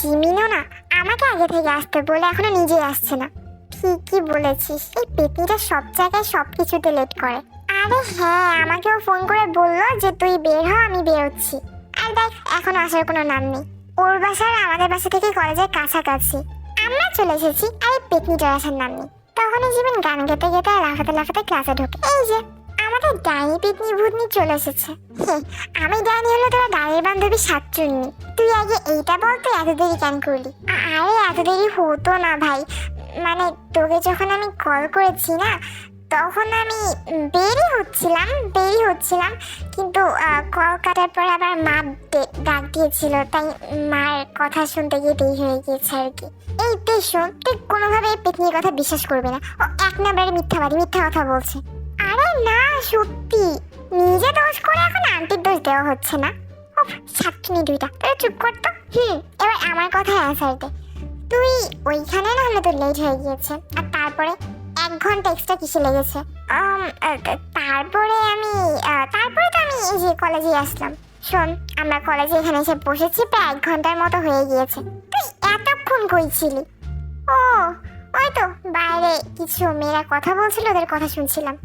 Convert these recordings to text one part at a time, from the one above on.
জিমিনও না আমাকে আগে থেকে আসতে বলে এখনও নিজেই আসছে না। ঠিকই বলেছিস, এই পেতনিটা সব জায়গায় সব কিছুতে লেট করে। আরে হ্যাঁ আমাকেও ফোন করে বলল যে তুই বের হ, আমি বেরোচ্ছি। আর দেখ, এখন আসার কোনো নাম নেই। ওর বাসা আর আমাদের বাসা থেকে কলেজের কাছাকাছি। আমরা চলে এসেছি আর এই পেতনিটার আসার নাম নেই। তখনই জীবন গান গেতে গেতে আর লাফাতে লাফাতে ক্লাসে ঢোকে। এই যে আমাদের ডাইনি পিতনি ভূতনি চলে এসেছে। আমি ডাইনি হলো তোরা ডাইনির বান্ধবী সাতচুন্নি তুই আগে এইটা বলতে এত দেরি কেন করলি? আরে এত দেরি হতো না ভাই। মানে তোকে যখন আমি কল করেছি না, তখন আমি বেরই হচ্ছিলাম বেরই হচ্ছিলাম। কিন্তু কল কাটার পর আবার মা ডাক দিয়েছিল, তাই মার কথা শুনতে গিয়ে দেরি হয়ে গিয়েছে আর কি। এই তুই শোন, তুই কোনোভাবে পেতনির কথা বিশ্বাস করবি না। ও এক নাম্বারে মিথ্যাবাদী, মিথ্যা কথা বলছে। আরে না, সত্যি। নিজে দোষ করে এখন আন্টির দোষ দেওয়া হচ্ছে না। ও ছাত্রী দুইটা। তোরা চুপ করতো হুম, এবার আমার কথায় অ্যান্সার দে। তুই ওইখানে না হলে তোর লেট হয়ে গিয়েছে। আর তারপরে এক ঘণ্টা এক্সট্রা কিসে লেগেছে? তারপরে আমি তারপরে তো আমি এই যে কলেজে আসলাম। শোন, আমরা কলেজে এখানে এসে বসেছি, প্রায় এক ঘণ্টার মতো হয়ে গিয়েছে। তুই এতক্ষণ কই ছিলি? ও, ওই তো, বাইরে কিছু মেয়েরা কথা বলছিল, ওদের কথা শুনছিলাম।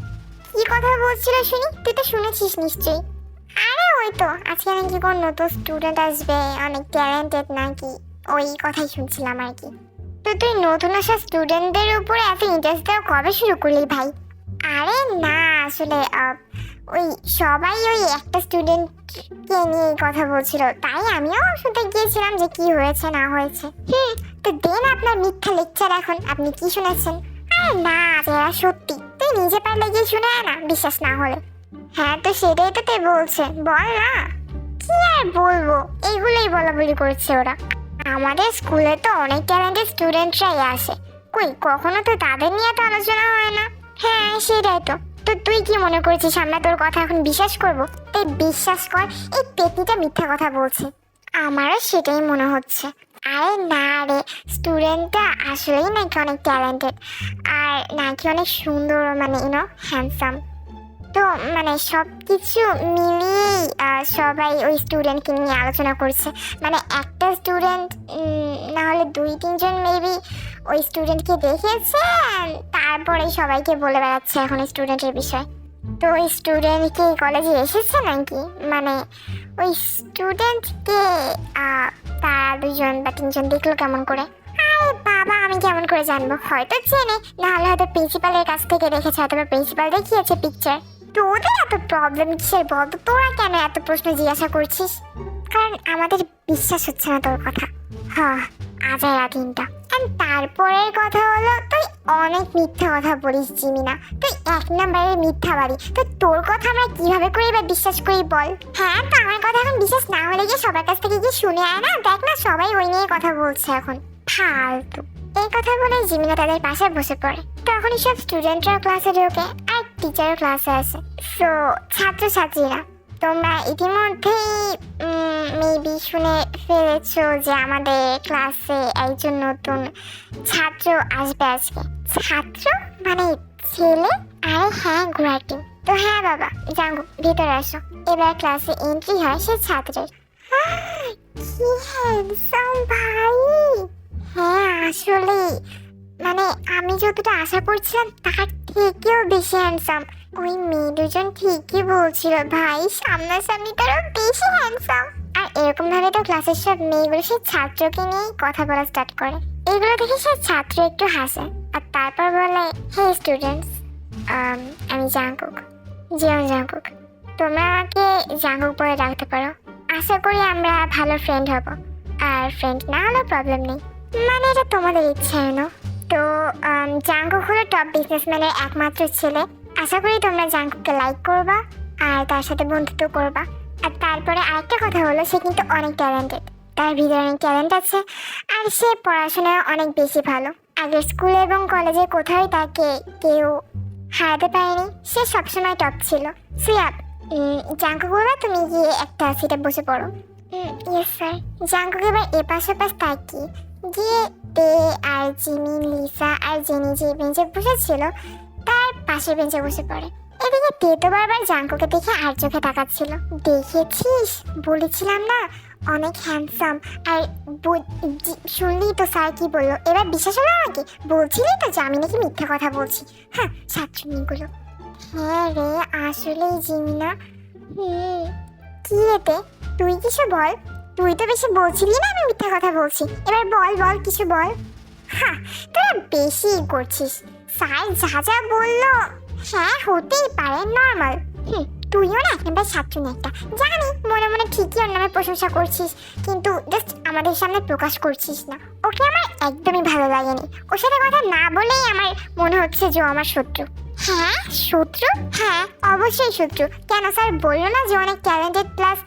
কি কথা বলছিল শুনি? তুই তো শুনেছিস নিশ্চয়ই। আরে ওই তো, আজকে নাকি কোন নতুন স্টুডেন্ট আসবে, অনেক ট্যালেন্টেড নাকি? ওই কথাই শুনছিলাম আর কি। তো তুই নতুন আসা স্টুডেন্টদের উপরে এত ইন্টারেস্ট দেওয়া কবে শুরু করলি ভাই? আরে না, আসলে ওই সবাই ওই একটা স্টুডেন্টকে নিয়ে এই কথা বলছিল। তাই আমিও শুনতে গিয়েছিলাম যে কি হয়েছে, না হয়েছে। হুম, তো দেন আপনার মিথ্যা লেকচার এখন, আপনি কি শুনেছেন? আরে না এরা সত্যি। তুই নিজে পারলে গিয়ে শুনে না, বিশ্বাস না হলে। হ্যাঁ তো সেটাই তো তুই বলছে। বল না। কি আর বলব? এইগুলোই বলা বলি করছে ওরা। আমাদের স্কুলে তো অনেক ট্যালেন্টেড স্টুডেন্টরাই আসে কই, কখনো তো তাদের নিয়ে তো আলোচনা হয় না? হ্যাঁ সেটাই তো। তো তুই কি মনে করছিস আমরা তোর কথা এখন বিশ্বাস করব? তুই বিশ্বাস কর, এই পেতনিটা মিথ্যা কথা বলছে। আমারও সেটাই মনে হচ্ছে। আরে না রে, স্টুডেন্টটা আসলেই নাকি অনেক ট্যালেন্টেড আর নাকি অনেক সুন্দর মানে ইউনো হ্যান্ডসাম তো মানে সব কিছু মিলিয়েই সবাই ওই স্টুডেন্টকে নিয়ে আলোচনা করছে। মানে একটা স্টুডেন্ট না হলে দুই, তিনজন মেবি ওই স্টুডেন্টকে দেখেছে তারপরে সবাইকে বলে বেড়াচ্ছে এখন স্টুডেন্টের বিষয়। তো ওই স্টুডেন্ট কি কলেজে এসেছে নাকি? মানে ওই স্টুডেন্টকে তারা দুজন বা তিনজন দেখল কেমন করে? আরে বাবা, আমি কেমন করে জানব? হয়তো চেনে। নাহলে হয়তো প্রিন্সিপালের কাছ থেকে দেখেছে হয়তো প্রিন্সিপাল দেখিয়েছে পিকচার তোদের এত প্রবলেম কিসের বলতো তোরা কেন এত প্রশ্ন জিজ্ঞাসা করছিস? কারণ আমাদের বিশ্বাস হচ্ছে না তোর কথা। হ্যাঁ আজারা দিনটা আর তারপরের কথা হলো, তুই অনেক মিথ্যা কথা বলিস, জিমিনা। তুই এক নম্বরের মিথ্যাবাদী। তো তোর কথা আমরা কীভাবে করে এবার বিশ্বাস করি বল? হ্যাঁ তো আমার কথা এখন বিশ্বাস না হলে গিয়ে সবার কাছ থেকে গিয়ে শুনে আয় না? দেখ না, সবাই ওই নিয়ে কথা বলছে এখন। ফালতু। এই কথা বলে জিমিনা তাদের পাশে বসে পড়ে। তখনই সব স্টুডেন্টরা ক্লাসে ঢোকে, আর টিচারও ক্লাসে আসে। সো ছাত্রছাত্রীরা তোমরা ইতিমধ্যেই মেবি শুনে ফেলেছো যে আমাদের ক্লাসে একজন নতুন ছাত্র আসবে আজকে। ছাত্র? মানে ছেলে? আরে হ্যাঁ গুয়াহাটি তো হ্যাঁ বাবা জাঙ্গু ভিতরে আসো। এবার ক্লাসে এন্ট্রি হয় সে ছাত্রের। কি হ্যান্ডসাম ভাই। হ্যাঁ আসলে মানে আমি যতটা আশা করছিলাম তার থেকেও বেশি হ্যান্ডসাম ওই মেয়ে দুজন ঠিকই বলছিল, ভাই, সামনাসামনি তারও বেশি হ্যান্ডসাম আর এরকম ভাবে তো ক্লাসের সব মেয়েগুলো সেই ছাত্রকে নিয়েই কথা বলা স্টার্ট করে। এগুলো দেখে সে ছাত্র একটু হাসে। আর তারপর বলে হে স্টুডেন্টস আমি জাঙ্কুক। Jeon Jungkook. তোমরা আমাকে জাঙ্কুক বলে ডাকতে পারো। আশা করি আমরা ভালো ফ্রেন্ড হব। আর ফ্রেন্ড না হলেও প্রবলেম নেই। মানে এটা তোমাদের ইচ্ছা এনো তো জাঙ্কুক হলো টপ বিজনেসম্যানের একমাত্র ছেলে। আশা করি তোমরা জাঙ্কুককে লাইক করবা আর তার সাথে বন্ধুত্ব করবা। আর তারপরে আরেকটা কথা হলো, সে কিন্তু অনেক ট্যালেন্টেড তার ভিতরে অনেক ট্যালেন্ট আছে আর সে পড়াশোনায় অনেক বেশি ভালো। আগের স্কুল এবং কলেজে কোথাও তাকে কেউ হারাতে পারেনি, সে সবসময় টপ ছিল। সিয়াপ জাঙ্কুক বাবা তুমি গিয়ে একটা সিটে বসে পড়ো। ইয়েস স্যার জাঙ্কুক এবার এপাশ ওপাশ তাকিয়ে গিয়ে তে আর জিমি লিসা আর জেনি যে বেঞ্চে বসেছিল, তার পাশের বেঞ্চে বসে পড়ে। এদিকে তে তো বারবার জাঙ্কুকে দেখে আর চোখে তাকাচ্ছিল। দেখেছিস? বলেছিলাম না? অনেক হ্যান্ডসাম আর বু- শুনলি তো স্যার কি বলল? এবার বিশ্বাস হলো আমাকে? বলছিলি তো যে আমি নাকি মিথ্যা কথা বলছি। হ্যাঁ সাতচুন্নিগুলো হ্যাঁ রে, আসলেই জিমিনা। হুম কি রেতে তুই কিছু বল। তুই তো বেশি বলছিলি না আমি মিথ্যা কথা বলছি। এবার বল বল, কিছু বল। হ্যাঁ তোরা বেশি করছিস। স্যার যা যা বলল হ্যাঁ হতেই পারে নর্মাল হুম, তুইও না এবার সাতচুন একটা। জানি, মনে মনে ঠিকই ওর নামে প্রশংসা করছিস, কিন্তু জাস্ট আমাদের সামনে প্রকাশ করছিস না। ওকে আমার একদমই ভালো লাগেনি। ওর সাথে কথা না বলেই আমার মনে হচ্ছে যে আমার শত্রু। হ্যাঁ শত্রু? হ্যাঁ অবশ্যই শত্রু। কেন স্যার বলল না যে অনেক ট্যালেন্টেড প্লাস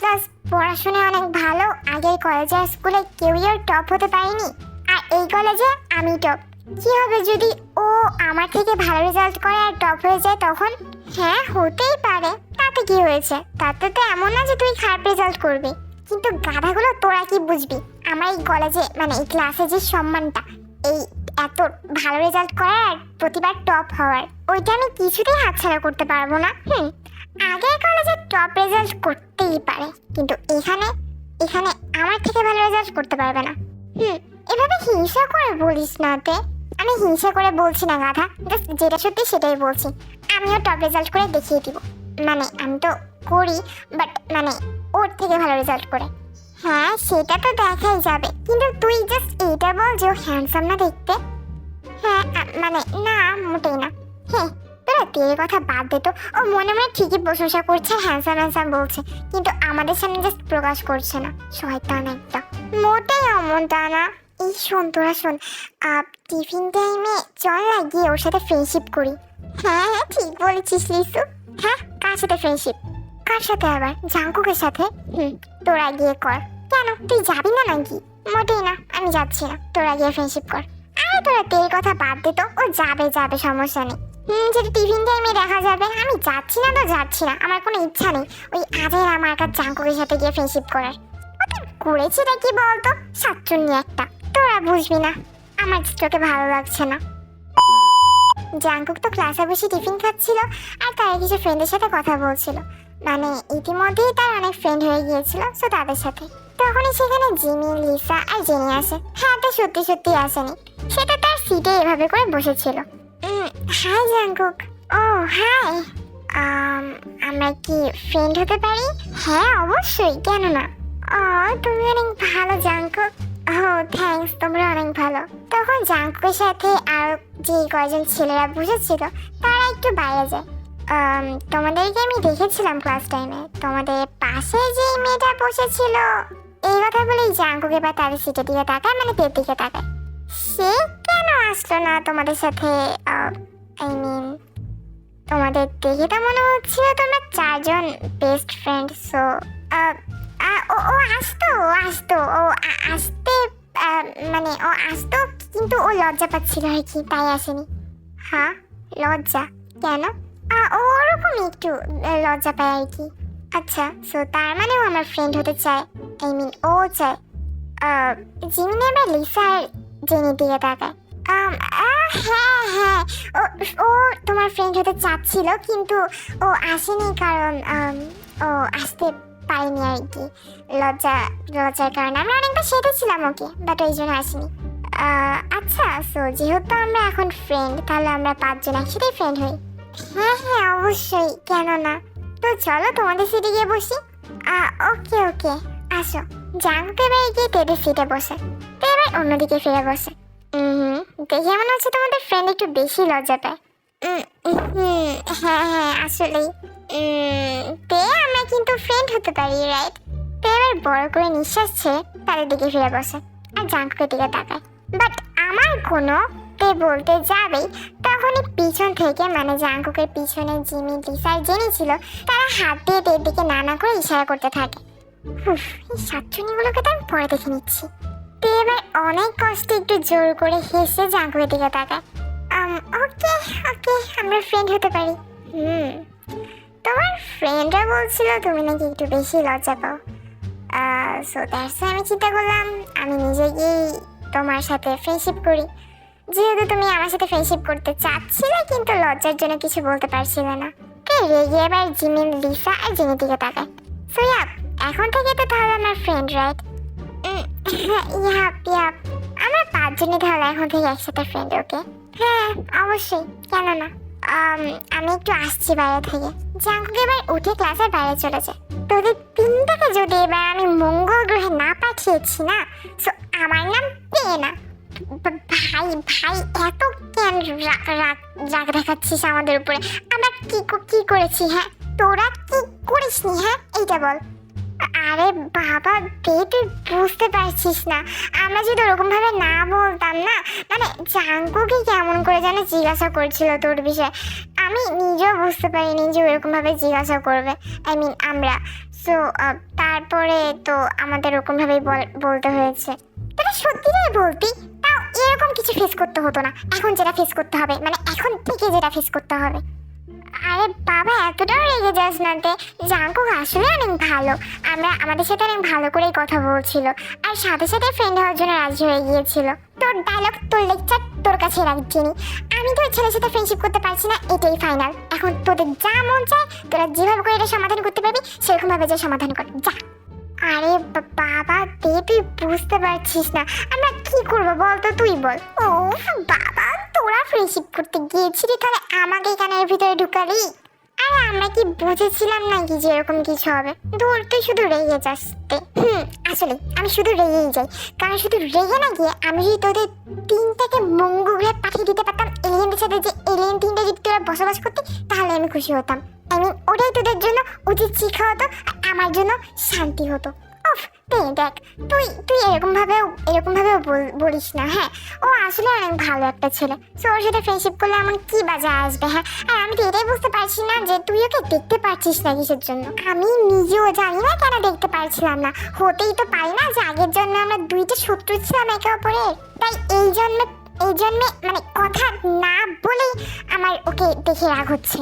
প্লাস পড়াশোনায় অনেক ভালো। আগের কলেজে স্কুলে কেউই ওর টপ হতে পারেনি। আর এই কলেজে আমি টপ কি হবে যদি ও আমার থেকে ভালো রেজাল্ট করে আর টপ হয়ে যায় তখন? হ্যাঁ হতেই পারে। তাতে কি হয়েছে? তাতে তো এমন না যে তুই খারাপ রেজাল্ট করবি। কিন্তু গাধাগুলো তোরা কি বুঝবি? আমার এই কলেজে মানে এই ক্লাসে যে সম্মানটা, এই এত ভালো রেজাল্ট করার আর প্রতিবার টপ হওয়ার, ওইটা আমি কিছুতেই হাতছাড়া করতে পারব না। হুম, আগের কলেজে টপ রেজাল্ট করতেই পারে। কিন্তু এখানে এখানে আমার থেকে ভালো রেজাল্ট করতে পারবে না। হুম, এভাবে হিংসা করে বলিস না তে। আমি হিংসা করে বলছি না, গাধা। জাস্ট যেটা সত্যি সেটাই বলছি। আমিও টপ রেজাল্ট করে দেখিয়ে দিব। মানে আমি তো করি বাট মানে ওর থেকে ভালো রেজাল্ট করে। হ্যাঁ সেটা তো দেখাই যাবে। কিন্তু তুই জাস্ট এইটা বল যে ও হ্যান্ডসাম না দেখতে। হ্যাঁ মানে না, মোটেই না। হ্যাঁ তোরা তের কথা বাদ দে তো। ও মনে মনে ঠিকই প্রশংসা করছে হ্যান্ডসাম হ্যান্ডসাম বলছে। কিন্তু আমাদের সামনে জাস্ট প্রকাশ করছে না। শয়তান একটা। মোটেই অমনটা না। এই শোন তোরা শোন। টিফিন টাইমে চল না গিয়ে ওর সাথে ফ্রেন্ডশিপ করি। হ্যাঁ হ্যাঁ ঠিক বলেছিস লিসু। হ্যাঁ কার সাথে ফ্রেন্ডশিপ কার সাথে আবার? জাঙ্কুকের সাথে? হুম, তোরা গিয়ে কর। কেন? তুই যাবি না নাকি? মোটেই না, আমি যাচ্ছি না। তোরা গিয়ে ফ্রেন্ডশিপ কর। আরে তোরা তেল কথা বাদ দে তো। ও যাবে যাবে, সমস্যা নেই। যেটা টিফিন টাইমে দেখা যাবে, আমি যাচ্ছি না তো যাচ্ছি না, আমার কোনো ইচ্ছা নেই। ওই আজের আমার কাছে জাঙ্কুকের সাথে গিয়ে ফ্রেন্ডশিপ করার। ওটা করেছিটা কি বলতো? সাতচুন্নি একটা, তোরা বুঝবি না, আমার চোখে ভালো লাগছে না। জাঙ্কুক তো ক্লাসে বসে টিফিন খাচ্ছিল, আর তার কিছু ফ্রেন্ডের সাথে কথা বলছিল। মানে ইতিমধ্যেই তার অনেক ফ্রেন্ড হয়ে গিয়েছিল সো তাদের সাথে। তখনই সেখানে জিমি, লিসা আর জেনি আসে। হ্যাঁ তো সত্যি সত্যি আসেনি। সেটা তার সিটে এভাবে করে বসেছিল। হাই জাঙ্কুক ও হাই আমরা কি ফ্রেন্ড হতে পারি? হ্যাঁ অবশ্যই কেন না ও, তুমি অনেক ভালো জাঙ্কুক ও থ্যাঙ্কস তোমরা অনেক ভালো। তখন জাঙ্কুকের সাথে আর যে কয়জন ছেলেরা বসেছিল, তারা একটু বাইরে যায়। তোমাদেরকে আমি দেখেছিলাম ক্লাস টাইমে তোমাদের পাশে যে মেয়েটা বসেছিল, এই কথা বলেই জাঙ্কুক এবার তাদের সিটের দিকে তাকায় মানে তের দিকে তাকায়। সে কেন আসলো না তোমাদের সাথে? আই মিন তোমাদের দেখে তো মনে হচ্ছিল তোমরা চারজন বেস্ট ফ্রেন্ড সো ও ও আসতো ও আসতো, ও আসতে মানে ও আসতো, কিন্তু ও লজ্জা পাচ্ছিল আর কি, তাই আসেনি। হ্যাঁ? লজ্জা? কেন? ও ওরকমই একটু লজ্জা পায় আর কি। আচ্ছা সো তার মানে ও আমার ফ্রেন্ড হতে চায় আই মিন ও চায়। জিমিনি এবার লিসা জেনির দিকে তাকায় হ্যাঁ হ্যাঁ। ও ও, তোমার ফ্রেন্ড হতে চাচ্ছিল, কিন্তু ও আসেনি কারণ ও আসতে পারিনি আর কি। লজ্জা, লজ্জার কারণে। আমরা অনেকবার সেটেছিলাম ওকে বাট ওই জন্য আসেনি। আচ্ছা সো যেহেতু আমরা এখন ফ্রেন্ড তাহলে আমরা পাঁচজন একসাথে ফ্রেন্ড হই। হ্যাঁ হ্যাঁ অবশ্যই কেন না তো চলো তোমাদের সিটে গিয়ে বসি। ওকে ওকে আসো। জাঙ্কুকে এবার গিয়ে তেদের সিটে বসে। অন্যদিকে ফিরে বসে। হুম দেখে মনে হচ্ছে তোমাদের ফ্রেন্ড একটু বেশি লজ্জা পায়। হুম হ্যাঁ হ্যাঁ আসলেই। উম, তে আমরা কিন্তু ফ্রেন্ড হতে পারি রাইট তে এবার বড় করে নিঃশ্বাস ছেড়ে তাদের দিকে ফিরে বসে আর জাঙ্কুকের দিকে তাকায়। বাট আমার কোনো তে বলতে যাবেই তখনই পিছন থেকে মানে জাঙ্কুকের পিছনে জিমি লিসা আর জেনি ছিল তারা হাত দিয়ে তের দিকে নানা করে ইশারা করতে থাকে। এই সাতচুনিগুলোকে তো আমি পরে দেখে নিচ্ছি। তে এবার অনেক কষ্টে একটু জোর করে হেসে জাঙ্কুকের দিকে তাকায়। ওকে ওকে, আমরা ফ্রেন্ড হতে পারি। হুম, তোমার ফ্রেন্ডরা বলছিল তুমি নাকি একটু বেশি লজ্জা পাও। সো দ্যাটস আমি চিন্তা করলাম, আমি নিজে গিয়েই তোমার সাথে ফ্রেন্ডশিপ করি। যেহেতু তুমি আমার সাথে ফ্রেন্ডশিপ করতে চাচ্ছিলে, কিন্তু লজ্জার জন্য কিছু বলতে পারছিলে না। কে রেগে এবার জিমিন, লিসা আর জিমির দিকে তাকায় সো এখন থেকে তো তাহলে আমার ফ্রেন্ড রাইট ইয়াপ ইয়াপ আমরা পাঁচজনই তাহলে এখন থেকে একসাথে ফ্রেন্ড ওকে হ্যাঁ অবশ্যই কেন না আমি একটু আসছি বাইরে থেকে। জাঙ্কুক এবার উঠে ক্লাসের বাইরে চলে যায় তোদের তিনটাকে যদি এবার আমি মঙ্গল গ্রহে না পাঠিয়েছি না সো আমার নাম পেয়ে না ভাই ভাই, এত কেন রাগ রাগ রাগ দেখাচ্ছিস আমাদের উপরে? আমরা কো- কি করেছি হ্যাঁ? তোরা কি করিসনি হ্যাঁ? এইটা বল। আরে বাবা বে তুই বুঝতে পারছিস না। আমরা যদি ওরকম ভাবে না বলতাম না মানে জাঙ্কুকে কেমন করে যেন জিজ্ঞাসা করছিল তোর বিষয়ে। আমি নিজেও বুঝতে পারিনি যে ওরকম ভাবে জিজ্ঞাসা করবে। আই মিন আমরা। সো তারপরে তো আমাদের ওরকম ভাবেই বল- বলতে হয়েছে। তোরা সত্যিটাই বলতি, তাও এরকম কিছু ফেস করতে হতো না। এখন যেটা ফেস করতে হবে মানে এখন থেকে যেটা ফেস করতে হবে। আরে বাবা, এতটাও রেগে যাস না তে। জাঙ্কুক আসলে অনেক ভালো। আমরা আমাদের সাথে অনেক ভালো করেই কথা বলছিল। আর সাথে সাথে ফ্রেন্ড হওয়ার জন্য রাজি হয়ে গিয়েছিল। তোর ডায়লগ তোর লেকচার তোর কাছে রাখছিনি আমি তো ওই ছেলের সাথে ফ্রেন্ডশিপ করতে পারছি না, এটাই ফাইনাল এখন তোদের যা মন চায়, তোরা যেভাবে করে এটা সমাধান করতে পারবি সেরকম ভাবে যে সমাধান কর। যা। আরে বাবা তে, তুই বুঝতে পারছিস না। আমরা কি করব বল তো তুই বল। ও বাবা ফ্রেন্ডশিপ করতে গিয়েছিলি, তাহলে আমাকে কানের ভিতরে ঢুকালি? আরে আমরা কি বুঝেছিলাম নাকি যে এরকম কিছু হবে? দূর তুই শুধু রেগে যাস হুম, আসলে আমি শুধু রেগেই যাই। কারণ শুধু রেগে না গিয়ে আমি যদি তোদের তিনটাকে মঙ্গল গ্রহে পাঠিয়ে দিতে পারতাম এলিয়েনদের সাথে যে এলিয়েন তিনটা যদি তোরা বসবাস করতে, তাহলে আমি খুশি হতাম। আই মিন ওটাই তোদের জন্য উচিত শিক্ষা হতো আর আমার জন্য শান্তি হতো। উফ তে দেখ, তুই তুই এরকম ভাবেও এরকম ভাবেও বলিস না হ্যাঁ? ও আসলে অনেক ভালো একটা ছেলে। সো ওর সাথে ফ্রেন্ডশিপ করলে এমন কি বাজে আসবে হ্যাঁ? আর আমি তো এটাই বুঝতে পারছি না যে তুই ওকে দেখতে পারছিস না কিসের জন্য। আমি নিজেও জানি না কেন দেখতে পারছিলাম না। হতেই তো পারি না যে আগের জন্য আমরা দুইটা শত্রু ছিলাম একে অপরের। তাই এই জন্মে এই জন্মে মানে কথা না বলেই আমার ওকে দেখে রাগ হচ্ছে।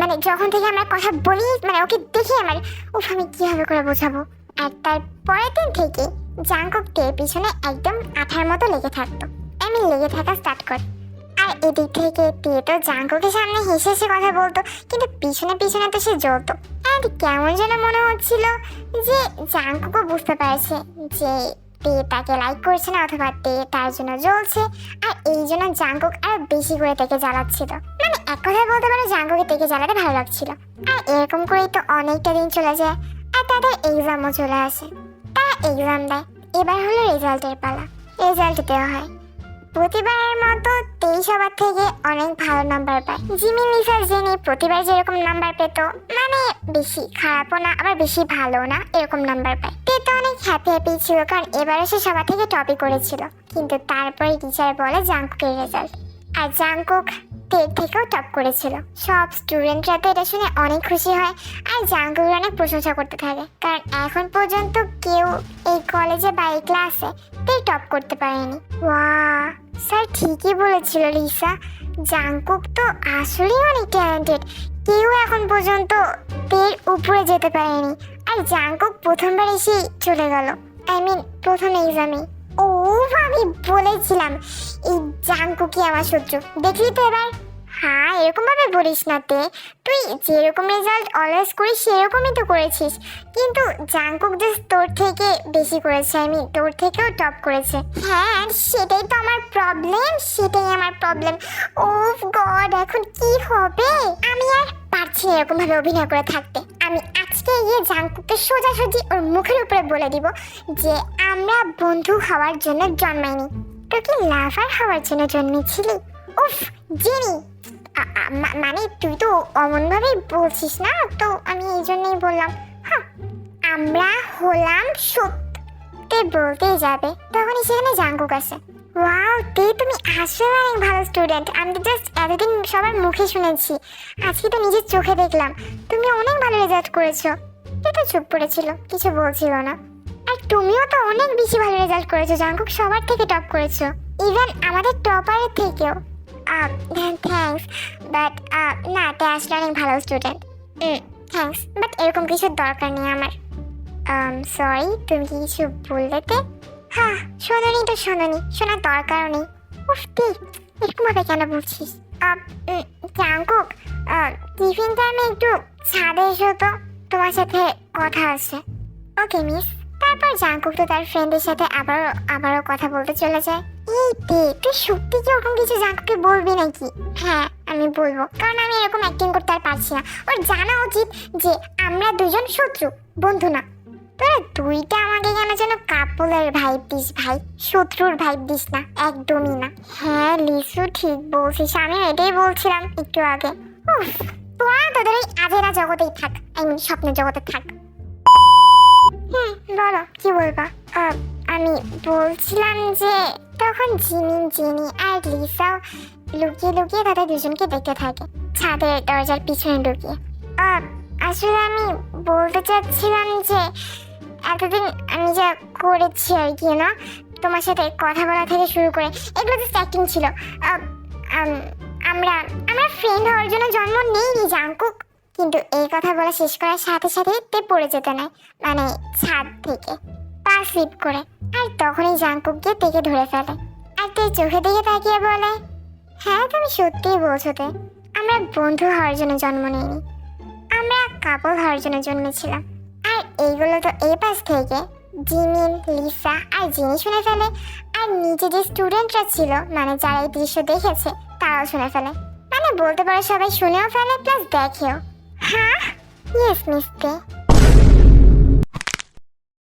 মানে যখন থেকে আমরা কথা বলি মানে ওকে দেখে আমার, উফ, আমি কীভাবে করে বোঝাবো? আর তার পরের দিন থেকে জাঙ্কক টের পিছনে একদম আঠার মতো লেগে থাকতো। আমি লেগে থাকা স্টার্ট করি। আর এদিক থেকে তে তো জাঙ্কুকের সামনে হেসে হেসে কথা বলতো, কিন্তু পিছনে পিছনে তো সে জ্বলতো। আর কেমন যেন মনে হচ্ছিল যে জাঙ্কুকও বুঝতে পারছে যে তে তাকে লাইক করছে না অথবা তে তার জন্য জ্বলছে, আর এই জন্য জাঙ্কুক আরও বেশি করে তাকে জ্বালাচ্ছিল। মানে এক কথায় বলতে পারো জাঙ্কুকে তাকে জ্বালাতে ভালো লাগছিল। আর এরকম করেই তো অনেকটা দিন চলে যায়। আর তাদের এক্সামও চলে আসে। তারা এক্সাম দেয়। এবার হলো রেজাল্টের পালা। রেজাল্ট দেওয়া হয়। প্রতিবারের মতো তেইশ সবার থেকে অনেক ভালো নাম্বার পায়। জিমি লিসা জেনি প্রতিবার যেরকম নাম্বার পেত মানে বেশি খারাপও না, আবার বেশি ভালো না, এরকম নাম্বার পায়। তে তো অনেক হ্যাপি হ্যাপি ছিল, কারণ এবারে সে সবার থেকে টপই করেছিল। কিন্তু তারপরে টিচার বলে জাঙ্কুকের রেজাল্ট আর জাঙ্কুক টের থেকেও টপ করেছিল। সব স্টুডেন্টরা তো এটা শুনে অনেক খুশি হয় আর জাঙ্কুকের অনেক প্রশংসা করতে থাকে। কারণ এখন পর্যন্ত কেউ এই কলেজে বা এই ক্লাসে তে টপ করতে পারেনি। ওয়া স্যার ঠিকই বলেছিল লিসা জাঙ্কুক তো আসলেই অনেক ট্যালেন্টেড কেউ এখন পর্যন্ত তের উপরে যেতে পারেনি। আর জাঙ্কুক প্রথমবার এসেই চলে গেল। আই মিন প্রথম এক্সামে ও আমি বলেছিলাম। এই জাঙ্কুকি আমার শত্রু? দেখলি তো এবার? হ্যাঁ এরকম ভাবে বলিস না তে। তুই যেরকম রেজাল্ট অলওয়েজ করিস, সেরকমই তো করেছিস। কিন্তু জাঙ্কুক যে তোর থেকে বেশি করেছে আমি তোর থেকেও টপ করেছে। হ্যাঁ সেটাই তো আমার প্রবলেম সেটাই আমার প্রবলেম ও গড এখন কি হবে? আমি আর পারছি না এরকম ভাবে অভিনয় করে থাকতে। আজকে গিয়ে জাঙ্কুককে সোজাসুজি ওর মুখের উপরে বলে দিব যে আমরা বন্ধু হওয়ার জন্য জন্মাইনি। তুই কি লাভার হওয়ার জন্য জন্মেছিলি? উফ, জেনি। মানে তুই তো অমন ভাবেই বলছিস না? তো আমি এই জন্যই বললাম হ্যাঁ আমরা হলাম সত্যি বলতেই যাবে। তখনই সেখানে জাঙ্কুক আসে। ওয়াও, তে তুমি আসলে অনেক ভালো স্টুডেন্ট আমি তো জাস্ট এতদিন সবার মুখে শুনেছি। আজকে তো নিজের চোখে দেখলাম। তুমি অনেক ভালো রেজাল্ট করেছ। তো চুপ করেছিল, কিছু বলছিল না। আর তুমিও তো অনেক বেশি ভালো রেজাল্ট করেছ জাঙ্কুক সবার থেকে টপ করেছ। ইভেন আমাদের টপারের থেকেও। থ্যাঙ্কস বাট না, তে অনেক ভালো স্টুডেন্ট থ্যাঙ্কস বাট এরকম কিছুর দরকার নেই আমার। সরি তুমি কি কিছু বললে তে? হ্যাঁ শোনোনি তো শোনোনি, শোনার দরকারও নেই। উফ, তে, এরকম ভাবে কেন বলছিস? জাঙ্কুক টিফিন টাইমে একটু ছাদে এসো তো। তোমার সাথে কথা আছে। ওকে, মিস। তারপর জাঙ্কুক তো তার ফ্রেন্ডের সাথে আবারও আবারও কথা বলতে চলে যায়। এই তে, তুই সত্যি কি ওরকম কিছু জাঙ্কুকে বলবি নাকি? হ্যাঁ আমি বলব। কারণ আমি এরকম অ্যাক্টিং করতে আর পারছি না। ওর জানা উচিত যে আমরা দুজন শত্রু, বন্ধু না। তোরা দুইটা আমাকে কেন যেন কাপলের ভাইব দিস ভাই? শত্রুর ভাইব দিস না, একদমই না। হ্যাঁ লিসু ঠিক বলছিস আমি এটাই বলছিলাম একটু আগে। উফ। তোরা তোদের এই আজেরা জগতেই থাক। আই মিন স্বপ্নের জগতে থাক। হুম বলো কি বলবা? আমি বলছিলাম যে তখন জিমিন জিনি আর লিসাও লুকিয়ে লুকিয়ে তাদের দুজনকে দেখতে থাকে ছাদের দরজার পিছনে লুকিয়ে। আসলে আমি বলতে চাচ্ছিলাম যে এতদিন আমি যা করেছি আর কি না? তোমার সাথে কথা বলা থেকে শুরু করে এগুলো তো অ্যাক্টিং ছিল। আমরা আমরা ফ্রেন্ড হওয়ার জন্য জন্ম নেইনি জাঙ্কুক কিন্তু এই কথা বলা শেষ করার সাথে সাথে তে পড়ে যেতে নেয় মানে ছাদ থেকে, পা স্লিপ করে। আর তখনই জাঙ্কুক গিয়ে তেকে ধরে ফেলে। আর তে চোখে দিকে তাকিয়ে বলে হ্যাঁ তুমি সত্যিই বলছো তে, আমরা বন্ধু হওয়ার জন্য জন্ম নিইনি। আমরা কাপল হওয়ার জন্য জন্মেছিলাম। আর এইগুলো তো এই পাশ থেকে, জিমিন, লিসা আর জিনি শুনে ফেলে। আর নিচে যে স্টুডেন্টরা ছিল মানে যারা এই দৃশ্য দেখেছে তারাও শুনে ফেলে। মানে বলতে পারো সবাই শুনেও ফেলে প্লাস দেখেও। হ্যাঁ? ইয়েস মিস দে